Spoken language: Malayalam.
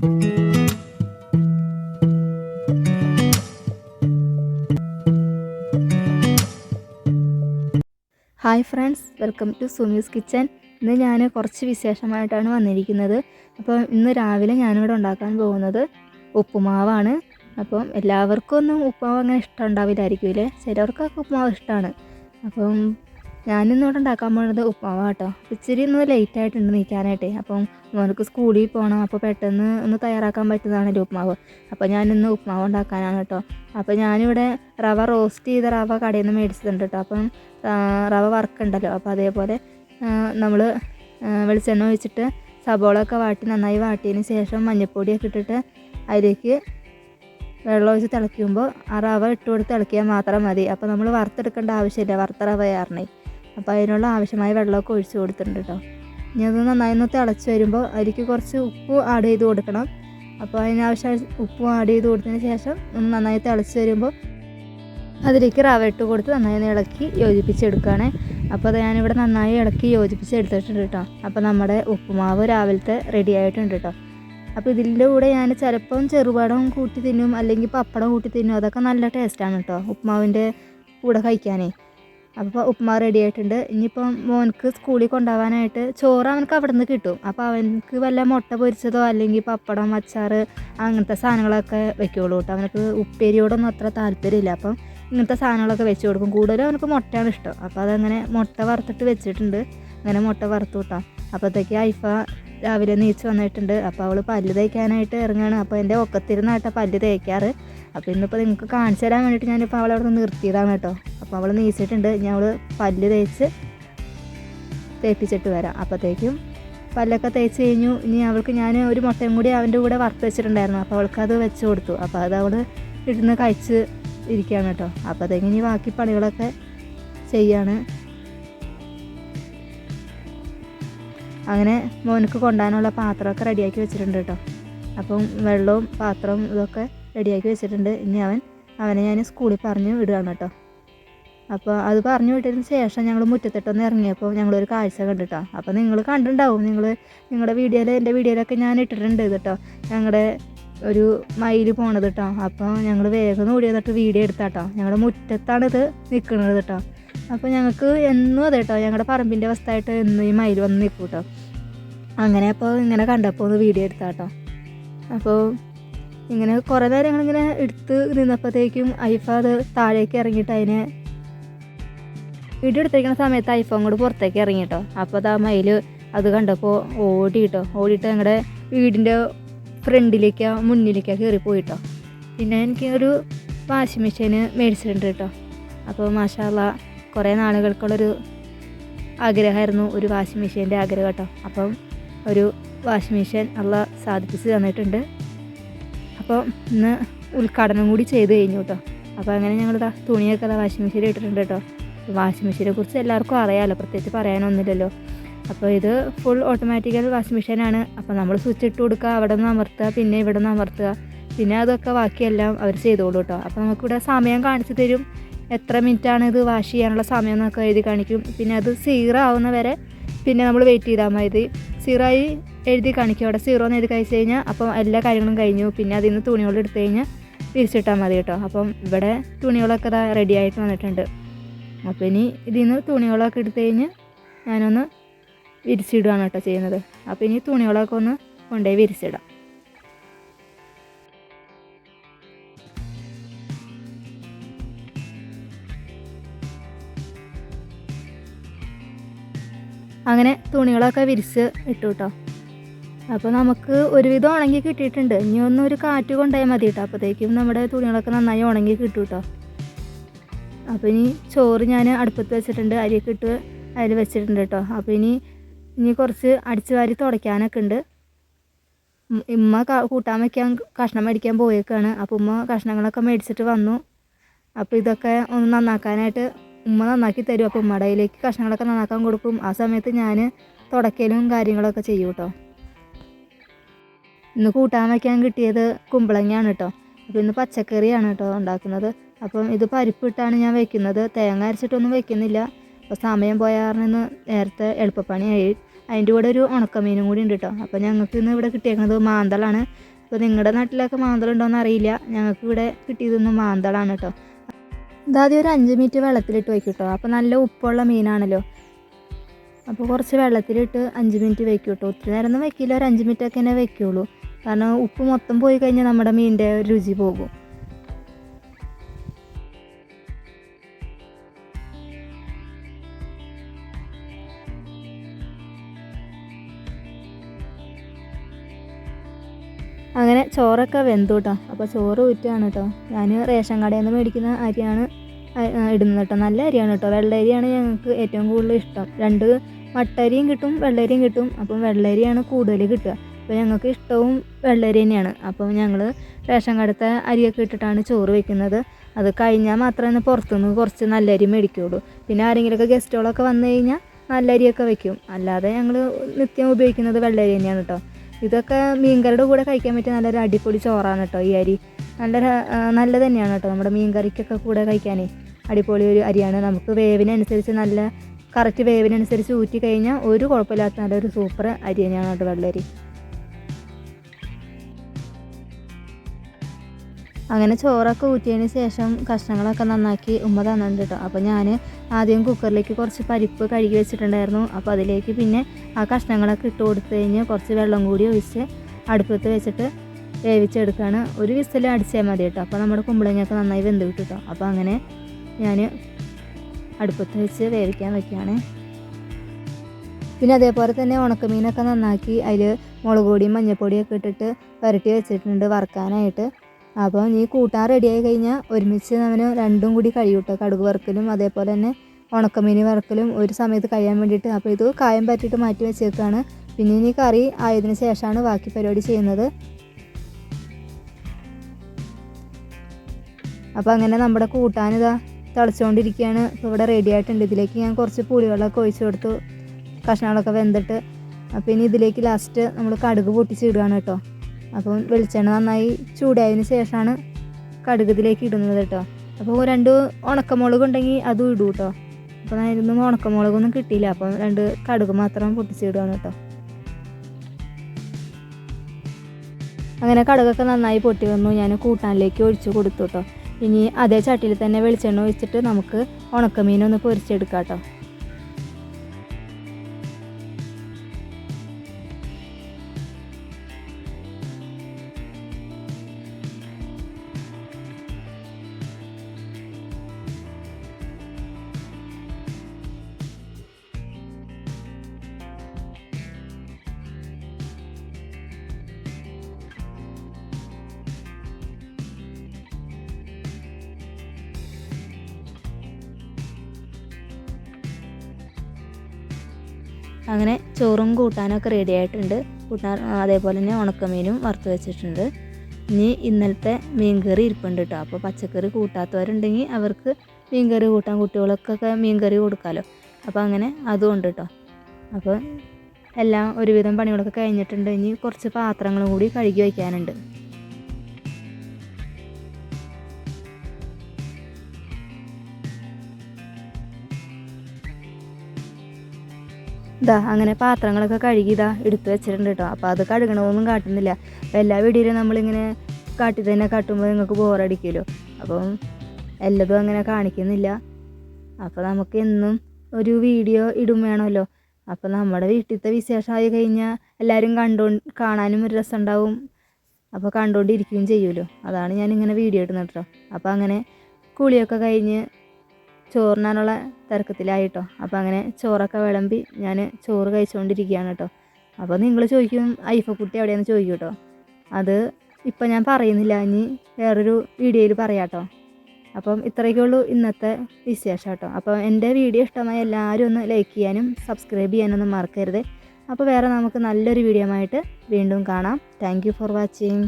Hi friends welcome to Sumi's kitchen. ഇന്ന് ഞാൻ കുറച്ച് വിശേഷമായിട്ടാണ് വന്നിരിക്കുന്നത്. അപ്പോൾ ഇന്ന് രാവിലെ ഞാനിവിടെ ഉണ്ടാക്കാൻ പോകുന്നത് ഉപ്പുമാവാണ്. അപ്പം എല്ലാവർക്കും ഒന്നും ഉപ്പുമാവ് അങ്ങനെ ഇഷ്ടം ഉണ്ടാവില്ലായിരിക്കില്ലേ ചിലവർക്കൊക്കെ ഉപ്പുമാവ് ഇഷ്ടമാണ് അപ്പം ഞാനിന്നിവിടെ ഉണ്ടാക്കാൻ പോകുന്നത് ഉപ്പാവ കേട്ടോ ഇച്ചിരി ഇന്ന് ലേറ്റ് ആയിട്ടുണ്ട് നീക്കാനായിട്ട്. അപ്പം മോനക്ക് സ്കൂളിൽ പോകണം അപ്പോൾ പെട്ടെന്ന് ഒന്ന് തയ്യാറാക്കാൻ പറ്റുന്നതാണ് എന്റെ ഉപ്പ്മാവ്. അപ്പോൾ ഞാനിന്ന് ഉപ്മാവ് ഉണ്ടാക്കാനാണ് കേട്ടോ. അപ്പോൾ ഞാനിവിടെ റവ റോസ്റ്റ് ചെയ്ത റവ കടയിൽ നിന്ന് മേടിച്ചിട്ടുണ്ട് കേട്ടോ. അപ്പം റവ വറുക്കുണ്ടല്ലോ. അപ്പോൾ അതേപോലെ നമ്മൾ വെളിച്ചെണ്ണ ഒഴിച്ചിട്ട് സബോളൊക്കെ വാട്ടി നന്നായി വാട്ടിയതിന് ശേഷം മഞ്ഞൾപ്പൊടിയൊക്കെ ഇട്ടിട്ട് അതിലേക്ക് വെള്ളം ഒഴിച്ച് തിളയ്ക്കുമ്പോൾ ആ റവ ഇട്ട് കൊടുത്ത് തിളക്കിയാൽ മാത്രം മതി. അപ്പോൾ നമ്മൾ വറുത്തെടുക്കേണ്ട ആവശ്യമില്ല. വറുത്ത റവ ആറണേ അപ്പോൾ അതിനുള്ള ആവശ്യമായ വെള്ളമൊക്കെ ഒഴിച്ച് കൊടുത്തിട്ടുണ്ട് കേട്ടോ. ഇനി അത് നന്നായി തിളച്ച് വരുമ്പോൾ അതിലേക്ക് കുറച്ച് ഉപ്പ് ആഡ് ചെയ്ത് കൊടുക്കണം. അപ്പോൾ അതിനാവശ്യം ഉപ്പ് ആഡ് ചെയ്ത് കൊടുത്തതിന് ശേഷം ഒന്ന് നന്നായി തിളച്ച് വരുമ്പോൾ അതിലേക്ക് റവ ഇട്ട് കൊടുത്ത് നന്നായി ഇളക്കി യോജിപ്പിച്ചെടുക്കുകയാണ്. അപ്പോൾ അത് ഞാനിവിടെ നന്നായി ഇളക്കി യോജിപ്പിച്ച് എടുത്തിട്ടുണ്ട് കേട്ടോ. അപ്പോൾ നമ്മുടെ ഉപ്പുമാവ് രാവിലത്തെ റെഡി ആയിട്ടുണ്ട് കേട്ടോ. അപ്പോൾ ഇതിന്റെ കൂടെ ഞാൻ ചിലപ്പം ചെറുപടം കൂട്ടി തിന്നും അല്ലെങ്കിൽ പപ്പടം കൂട്ടി തിന്നും അതൊക്കെ നല്ല ടേസ്റ്റാണ് കേട്ടോ ഉപ്പുമാവിന്റെ കൂടെ കഴിക്കാനേ. അപ്പോൾ ഉപ്പുമാവ് റെഡി ആയിട്ടുണ്ട്. ഇനിയിപ്പം മോനക്ക് സ്കൂളിൽ കൊണ്ടുപോകാനായിട്ട് ചോറ് അവനക്ക് അവിടെ നിന്ന് കിട്ടും. അപ്പോൾ അവനക്ക് വല്ല മുട്ട പൊരിച്ചതോ അല്ലെങ്കിൽ പപ്പടം അച്ചാർ അങ്ങനത്തെ സാധനങ്ങളൊക്കെ വെക്കുള്ളൂ കേട്ടോ. അവനക്ക് ഉപ്പേരിയോടൊന്നും അത്ര താല്പര്യമില്ല. അപ്പം ഇങ്ങനത്തെ സാധനങ്ങളൊക്കെ വെച്ച് കൊടുക്കും. കൂടുതലും അവനക്ക് മുട്ടയാണ് ഇഷ്ടം. അപ്പോൾ അതങ്ങനെ മുട്ട വറുത്തിട്ട് വെച്ചിട്ടുണ്ട്. അങ്ങനെ മുട്ട വറുത്തു കിട്ടാം അപ്പോഴത്തേക്ക് ഐഫ രാവിലെ നീച്ച് വന്നിട്ടുണ്ട്. അപ്പോൾ അവൾ പല്ല് തേക്കാനായിട്ട് ഇറങ്ങുകയാണ് അപ്പോൾ എന്റെ ഒക്കത്തിരുന്നായിട്ടാണ് പല്ല് തേക്കാറ്. അപ്പോൾ ഇന്നിപ്പോൾ നിങ്ങൾക്ക് കാണിച്ചു തരാൻ വേണ്ടിയിട്ട് ഞാനിപ്പോൾ അവളെ അവിടെ നിന്ന് നിർത്തിയതാണ് കേട്ടോ. അപ്പോൾ അവൾ നീച്ചിട്ടുണ്ട്. ഞാൻ അവൾ പല്ല് തേച്ച് തേപ്പിച്ചിട്ട് വരാം. അപ്പോഴത്തേക്കും പല്ലൊക്കെ തേച്ച് കഴിഞ്ഞു. ഇനി അവൾക്ക് ഞാൻ ഒരു മുട്ടയും കൂടി അവന്റെ കൂടെ വറുത്ത് വെച്ചിട്ടുണ്ടായിരുന്നു. അപ്പോൾ അവൾക്ക് അത് വെച്ച് കൊടുത്തു. അപ്പോൾ അത് അവൾ ഇരുന്ന് കഴിച്ച് ഇരിക്കുകയാണ് കേട്ടോ. അപ്പോഴത്തേക്കും ഇനി ബാക്കി പണികളൊക്കെ ചെയ്യാണ്. അങ്ങനെ മോനക്ക് കൊണ്ടുപോകാനുള്ള പാത്രമൊക്കെ റെഡിയാക്കി വെച്ചിട്ടുണ്ട് കേട്ടോ. അപ്പം വെള്ളവും പാത്രവും ഇതൊക്കെ റെഡിയാക്കി വെച്ചിട്ടുണ്ട്. ഇനി അവൻ അവനെ ഞാൻ സ്കൂളിൽ പറഞ്ഞു വിടുകയാണ് കേട്ടോ. അപ്പോൾ അത് പറഞ്ഞു വിട്ടതിന് ശേഷം ഞങ്ങൾ മുറ്റത്തിട്ടൊന്ന് ഇറങ്ങിയപ്പോൾ ഞങ്ങളൊരു കാഴ്ച കണ്ടിട്ടോ. അപ്പോൾ നിങ്ങൾ കണ്ടിട്ടുണ്ടാവും. നിങ്ങൾ നിങ്ങളുടെ വീഡിയോയിൽ എന്റെ വീഡിയോയിലൊക്കെ ഞാൻ ഇട്ടിട്ടുണ്ട് കേട്ടോ. ഞങ്ങളുടെ ഒരു മയിൽ പോണത് കേട്ടോ. അപ്പോൾ ഞങ്ങൾ വേഗം ഓടി വന്നിട്ട് വീഡിയോ എടുത്താട്ടോ ഞങ്ങളുടെ മുറ്റത്താണിത് നിൽക്കുന്നത് കേട്ടോ. അപ്പോൾ ഞങ്ങൾക്ക് എന്നും അതെ കേട്ടോ. ഞങ്ങളുടെ പറമ്പിന്റെ അവസ്ഥയായിട്ട് എന്നും ഈ മയിൽ വന്ന് നിൽക്കും കേട്ടോ. അങ്ങനെ അപ്പോൾ ഇങ്ങനെ കണ്ടപ്പോൾ ഒന്ന് വീഡിയോ എടുത്താ കേട്ടോ. അപ്പോൾ ഇങ്ങനെ കുറേ നേരം ഞങ്ങളിങ്ങനെ എടുത്ത് നിന്നപ്പോഴത്തേക്കും ഐഫ അത് താഴേക്ക് ഇറങ്ങിയിട്ട് അതിനെ വീഡിയോ എടുത്തിരിക്കുന്ന സമയത്ത് ഐഫോൺ കൂടെ പുറത്തേക്ക് ഇറങ്ങി കേട്ടോ അപ്പോൾ ആ മയിൽ അത് കണ്ടപ്പോൾ ഓടി കേട്ടോ ഓടിയിട്ട് ഞങ്ങളുടെ വീടിന്റെ ഫ്രണ്ടിലേക്കാ മുന്നിലേക്കാ കയറി പോയിട്ടോ. പിന്നെ എനിക്ക് ഒരു വാഷിംഗ് മെഷീന് മേടിച്ചിട്ടുണ്ട് കേട്ടോ. അപ്പോൾ മാഷാള്ള കുറേ നാളുകൾക്കുള്ളൊരു ആഗ്രഹമായിരുന്നു ഒരു വാഷിംഗ് മെഷീന്റെ ആഗ്രഹം കേട്ടോ. അപ്പം ഒരു വാഷിംഗ് മെഷീൻ അള്ള സാധിപ്പിച്ച് തന്നിട്ടുണ്ട്. അപ്പോൾ ഇന്ന് ഉദ്ഘാടനം കൂടി ചെയ്ത് കഴിഞ്ഞു കേട്ടോ. അപ്പോൾ അങ്ങനെ ഞങ്ങൾ തുണിയൊക്കെ ദാ വാഷിംഗ് മെഷീനിൽ ഇട്ടിട്ടുണ്ട് കേട്ടോ. വാഷിംഗ് മെഷീനെ കുറിച്ച് എല്ലാവർക്കും അറിയാമല്ലോ പ്രത്യേകിച്ച് പറയാനൊന്നുമില്ലല്ലോ. അപ്പോൾ ഇത് ഫുൾ ഓട്ടോമാറ്റിക്കൽ വാഷിംഗ് മെഷീനാണ് അപ്പോൾ നമ്മൾ സ്വിച്ച് ഇട്ട് കൊടുക്കുക അവിടെ നിന്ന് അമർത്തുക പിന്നെ ഇവിടെ നിന്ന് അമർത്തുക പിന്നെ അതൊക്കെ ബാക്കിയെല്ലാം അവർ ചെയ്തോളൂ കേട്ടോ. അപ്പോൾ നമുക്കിവിടെ സമയം കാണിച്ചു തരും. എത്ര മിനിറ്റാണ് ഇത് വാഷ് ചെയ്യാനുള്ള സമയം എന്നൊക്കെ എഴുതി കാണിക്കും. പിന്നെ അത് സീറോ ആവുന്ന വരെ പിന്നെ നമ്മൾ വെയിറ്റ് ചെയ്താൽ മതി. സീറോയി എഴുതി കാണിക്കും. അവിടെ സീറോ എന്ന് എഴുതി കഴിച്ച് കഴിഞ്ഞാൽ അപ്പം എല്ലാ കാര്യങ്ങളും കഴിഞ്ഞു. പിന്നെ അതിൽ നിന്ന് തുണികൾ എടുത്തു കഴിഞ്ഞാൽ തിരിച്ചിട്ടാൽ മതി കേട്ടോ. അപ്പം ഇവിടെ തുണികളൊക്കെ ഇതാ റെഡി ആയിട്ട് വന്നിട്ടുണ്ട്. അപ്പോൾ ഇനി ഇതിൽ നിന്ന് തുണികളൊക്കെ എടുത്തു കഴിഞ്ഞ് ഞാനൊന്ന് വിരിച്ചിടുകയാണ് കേട്ടോ ചെയ്യുന്നത്. അപ്പോൾ ഇനി തുണികളൊക്കെ ഒന്ന് കൊണ്ടുപോയി വിരിച്ചിടാം. അങ്ങനെ തുണികളൊക്കെ വിരിച്ച് ഇട്ടു കേട്ടോ. അപ്പോൾ നമുക്ക് ഒരുവിധം ഉണങ്ങി കിട്ടിയിട്ടുണ്ട്. ഇനി ഒന്ന് ഒരു കാറ്റ് കൊണ്ടുപോയാൽ മതി കേട്ടോ അപ്പോഴത്തേക്കും നമ്മുടെ തുണികളൊക്കെ നന്നായി ഉണങ്ങി കിട്ടും കേട്ടോ അപ്പോൾ ഇനി ചോറ് ഞാൻ അടുപ്പത്ത് വെച്ചിട്ടുണ്ട്. അരിയൊക്കെ ഇട്ട് അതിൽ വെച്ചിട്ടുണ്ട് കേട്ടോ അപ്പോൾ ഇനി ഇനി കുറച്ച് അടിച്ചു വാരി തുടയ്ക്കാനൊക്കെ ഉണ്ട്. ഉമ്മ കൂട്ടാൻ വയ്ക്കാൻ കഷ്ണം മേടിക്കാൻ പോയേക്കാണ്. അപ്പോൾ ഉമ്മ കഷ്ണങ്ങളൊക്കെ മേടിച്ചിട്ട് വന്നു. അപ്പോൾ ഇതൊക്കെ ഒന്ന് നന്നാക്കാനായിട്ട് ഉമ്മ നന്നാക്കി തരും. അപ്പോൾ ഉമ്മയുടെ കഷ്ണങ്ങളൊക്കെ നന്നാക്കാൻ കൊടുക്കും. ആ സമയത്ത് ഞാൻ തുടക്കലും കാര്യങ്ങളൊക്കെ ചെയ്യും കേട്ടോ ഇന്ന് കൂട്ടാൻ വയ്ക്കാൻ കിട്ടിയത് കുമ്പളങ്ങയാണ് കേട്ടോ അപ്പോൾ ഇന്ന് പച്ചക്കറിയാണ് കേട്ടോ ഉണ്ടാക്കുന്നത്. അപ്പം ഇത് പരിപ്പിട്ടാണ് ഞാൻ വയ്ക്കുന്നത് തേങ്ങ അരച്ചിട്ടൊന്നും വയ്ക്കുന്നില്ല അപ്പോൾ സമയം പോയ കാരണം ഇന്ന് നേരത്തെ എളുപ്പപ്പണിയായി. അതിന്റെ കൂടെ ഒരു ഉണക്കമീനും കൂടി ഉണ്ട് കേട്ടോ അപ്പോൾ ഞങ്ങൾക്ക് ഇന്ന് ഇവിടെ കിട്ടിയേക്കുന്നത് മാന്തളാണ്. അപ്പോൾ നിങ്ങളുടെ നാട്ടിലൊക്കെ മാന്തളുണ്ടോയെന്ന് അറിയില്ല. ഞങ്ങൾക്ക് ഇവിടെ കിട്ടിയതൊന്നും മാന്തളാണ് കേട്ടോ ഇതാദ്യം ഒരു അഞ്ച് മിനിറ്റ് വെള്ളത്തിലിട്ട് വയ്ക്കും കേട്ടോ അപ്പോൾ നല്ല ഉപ്പുള്ള മീനാണല്ലോ. അപ്പോൾ കുറച്ച് വെള്ളത്തിലിട്ട് അഞ്ച് മിനിറ്റ് വയ്ക്കും കേട്ടോ ഒത്തിരി നേരം ഒന്നും വയ്ക്കില്ല ഒരു അഞ്ച് മിനിറ്റൊക്കെ തന്നെ വെക്കുള്ളൂ. കാരണം ഉപ്പ് മൊത്തം പോയി കഴിഞ്ഞാൽ നമ്മുടെ മീനിന്റെ രുചി പോകും. അങ്ങനെ ചോറൊക്കെ വെന്തു കേട്ടോ അപ്പോൾ ചോറ് ഊറ്റുകയാണ് കേട്ടോ ഞാൻ റേഷൻ കടയിൽ നിന്ന് മേടിക്കുന്ന അരിയാണ് ഇടുന്നത് കേട്ടോ നല്ല അരിയാണ് കേട്ടോ വെള്ളരിയാണ് ഞങ്ങൾക്ക് ഏറ്റവും കൂടുതൽ ഇഷ്ടം. രണ്ട് മട്ടരിയും കിട്ടും വെള്ളരിയും കിട്ടും. അപ്പം വെള്ളരിയാണ് കൂടുതൽ കിട്ടുക. അപ്പോൾ ഞങ്ങൾക്ക് ഇഷ്ടവും വെള്ളരി തന്നെയാണ്. അപ്പോൾ ഞങ്ങൾ റേഷൻ കടത്തെ അരിയൊക്കെ ഇട്ടിട്ടാണ് ചോറ് വെക്കുന്നത്. അത് കഴിഞ്ഞാൽ മാത്രമേ പുറത്തുനിന്ന് കുറച്ച് നല്ല അരി മേടിക്കുകയുള്ളൂ പിന്നെ ആരെങ്കിലുമൊക്കെ ഗസ്റ്റുകളൊക്കെ വന്നു കഴിഞ്ഞാൽ നല്ല അരിയൊക്കെ വെക്കും. അല്ലാതെ ഞങ്ങൾ നിത്യം ഉപയോഗിക്കുന്നത് വെള്ളരി തന്നെയാണ് കേട്ടോ ഇതൊക്കെ മീൻകറിയുടെ കൂടെ കഴിക്കാൻ പറ്റിയ നല്ലൊരു അടിപൊളി ചോറാണ് കേട്ടോ ഈ അരി. നല്ല നല്ല തന്നെയാണ് കേട്ടോ നമ്മുടെ മീൻകറിക്കൊക്കെ കൂടെ കഴിക്കാനേ. അടിപൊളി ഒരു അരിയാണ്. നമുക്ക് വേവിനനുസരിച്ച് നല്ല കറക്റ്റ് വേവിനനുസരിച്ച് ഊറ്റി കഴിഞ്ഞാൽ ഒരു കുഴപ്പമില്ലാത്ത നല്ലൊരു സൂപ്പർ അരി തന്നെയാണ് കേട്ടോ വെള്ളരി. അങ്ങനെ ചോറൊക്കെ ഊറ്റിയതിന് ശേഷം കഷ്ണങ്ങളൊക്കെ നന്നാക്കി ഉമ്മ തന്നിട്ടുണ്ട് കേട്ടോ. അപ്പോൾ ഞാൻ ആദ്യം കുക്കറിലേക്ക് കുറച്ച് പരിപ്പ് കഴുകി വെച്ചിട്ടുണ്ടായിരുന്നു. അപ്പോൾ അതിലേക്ക് പിന്നെ ആ കഷ്ണങ്ങളൊക്കെ ഇട്ട് കൊടുത്തു കഴിഞ്ഞ് കുറച്ച് വെള്ളം കൂടി ഒഴിച്ച് അടുപ്പത്ത് വെച്ചിട്ട് വേവിച്ചെടുക്കുകയാണ് ഒരു വിസിൽ അടിച്ചാൽ മതി കേട്ടോ. അപ്പോൾ നമ്മുടെ കുമ്പളങ്ങയൊക്കെ നന്നായി വെന്ത് കിട്ടും കേട്ടോ. അപ്പോൾ അങ്ങനെ ഞാൻ അടുപ്പത്ത് വെച്ച് വേവിക്കാൻ വയ്ക്കുകയാണ് പിന്നെ അതേപോലെ തന്നെ ഉണക്കമീനൊക്കെ നന്നാക്കി അതിൽ മുളക് പൊടിയും മഞ്ഞൾപ്പൊടിയൊക്കെ ഇട്ടിട്ട് പുരട്ടി വെച്ചിട്ടുണ്ട് വറുക്കാനായിട്ട്. അപ്പോൾ നീ കൂട്ടാൻ റെഡിയായി കഴിഞ്ഞാൽ ഒരുമിച്ച് അവന് രണ്ടും കൂടി കഴിയും കേട്ടോ കടുക് വറുക്കലും അതേപോലെ തന്നെ ഉണക്കമീൻ വറുക്കലും ഒരു സമയത്ത് കഴിയാൻ വേണ്ടിയിട്ട്. അപ്പോൾ ഇത് കായം പറ്റിയിട്ട് മാറ്റി വെച്ചേക്കാണ്. പിന്നെ ഇനി കറി ആയതിനു ശേഷമാണ് ബാക്കി പരിപാടി ചെയ്യുന്നത്. അപ്പോൾ അങ്ങനെ നമ്മുടെ കൂട്ടാനിതാ തിളച്ചുകൊണ്ടിരിക്കുകയാണ്. ഇപ്പോൾ ഇവിടെ റെഡി ആയിട്ടുണ്ട്. ഇതിലേക്ക് ഞാൻ കുറച്ച് പുളിവെള്ളമൊക്കെ ഒഴിച്ചു കൊടുത്തു. കഷ്ണങ്ങളൊക്കെ വെന്തിട്ട്. അപ്പോൾ ഇനി ഇതിലേക്ക് ലാസ്റ്റ് നമ്മൾ കടുക് പൊട്ടിച്ചിടുകയാണ് കേട്ടോ അപ്പം വെളിച്ചെണ്ണ നന്നായി ചൂടായതിന് ശേഷമാണ് കടുകത്തിലേക്ക് ഇടുന്നത് കേട്ടോ. അപ്പോൾ രണ്ട് ഉണക്കമുളക് ഉണ്ടെങ്കിൽ അതും ഇടും കേട്ടോ. അപ്പോൾ അതിനൊന്നും ഉണക്കമുളകൊന്നും കിട്ടിയില്ല. അപ്പം രണ്ട് കടുക് മാത്രം പൊട്ടിച്ചിടുകയാണ് കേട്ടോ. അങ്ങനെ കടുകൊക്കെ നന്നായി പൊട്ടി വന്നു. ഞാൻ കൂട്ടാനിലേക്ക് ഒഴിച്ചു കൊടുത്തു കേട്ടോ. ഇനി അതേ ചട്ടിയിൽ തന്നെ വെളിച്ചെണ്ണ ഒഴിച്ചിട്ട് നമുക്ക് ഉണക്കമീനൊന്ന് പൊരിച്ചെടുക്കാം കേട്ടോ. അങ്ങനെ ചോറും കൂട്ടാനൊക്കെ റെഡി ആയിട്ടുണ്ട്. കൂട്ടാൻ അതേപോലെ തന്നെ ഉണക്കമീനും വറുത്ത് വെച്ചിട്ടുണ്ട്. ഇനി ഇന്നലത്തെ മീൻകറി ഇരിപ്പുണ്ട് കേട്ടോ അപ്പോൾ പച്ചക്കറി കൂട്ടാത്തവരുണ്ടെങ്കിൽ അവർക്ക് മീൻകറി കൂട്ടാൻ കുട്ടികൾക്കൊക്കെ മീൻകറി കൊടുക്കാമല്ലോ അപ്പോൾ അങ്ങനെ അതും ഉണ്ട് കേട്ടോ അപ്പോൾ എല്ലാം ഒരുവിധം പണികളൊക്കെ കഴിഞ്ഞിട്ടുണ്ട്. ഇനി കുറച്ച് പാത്രങ്ങളും കൂടി കഴുകി വയ്ക്കാനുണ്ട്. ഇതാ അങ്ങനെ പാത്രങ്ങളൊക്കെ കഴുകി ഇതാ എടുത്ത് വെച്ചിട്ടുണ്ട് കേട്ടോ. അപ്പോൾ അത് കഴുകണമൊന്നും കാട്ടുന്നില്ല. അപ്പോൾ എല്ലാ വീഡിയോയിലും നമ്മളിങ്ങനെ കാട്ടി തന്നെ കാട്ടുമ്പോൾ നിങ്ങൾക്ക് ബോറടിക്കുമല്ലോ അപ്പം എല്ലതും അങ്ങനെ കാണിക്കുന്നില്ല. അപ്പോൾ നമുക്ക് എന്നും ഒരു വീഡിയോ ഇടും വേണമല്ലോ. അപ്പോൾ നമ്മുടെ വീട്ടിലത്തെ വിശേഷമായി കഴിഞ്ഞാൽ എല്ലാവരും കണ്ടോ കാണാനും ഒരു രസമുണ്ടാവും അപ്പോൾ കണ്ടുകൊണ്ടിരിക്കുകയും ചെയ്യുമല്ലോ. അതാണ് ഞാനിങ്ങനെ വീഡിയോ ഇടുന്നത് കേട്ടോ. അപ്പോൾ അങ്ങനെ കുളിയൊക്കെ കഴിഞ്ഞ് ചോറിനാനുള്ള തിരക്കത്തിലായിട്ടോ. അപ്പോൾ അങ്ങനെ ചോറൊക്കെ വിളമ്പി ഞാൻ ചോറ് കഴിച്ചുകൊണ്ടിരിക്കുകയാണ് കേട്ടോ. അപ്പോൾ നിങ്ങൾ ചോദിക്കും ഐഫക്കുട്ടി എവിടെയാണെന്ന് ചോദിക്കും കേട്ടോ അത് ഇപ്പം ഞാൻ പറയുന്നില്ല ഇനി വേറൊരു വീഡിയോയിൽ പറയാം കേട്ടോ അപ്പം ഇത്രയൊക്കെ ഉള്ളൂ ഇന്നത്തെ വിശേഷം കേട്ടോ അപ്പോൾ എന്റെ വീഡിയോ ഇഷ്ടമായി എല്ലാവരും ഒന്ന് ലൈക്ക് ചെയ്യാനും സബ്സ്ക്രൈബ് ചെയ്യാനൊന്നും മറക്കരുത്. അപ്പോൾ വേറെ നമുക്ക് നല്ലൊരു വീഡിയോ ആയിട്ട് വീണ്ടും കാണാം. Thank for watching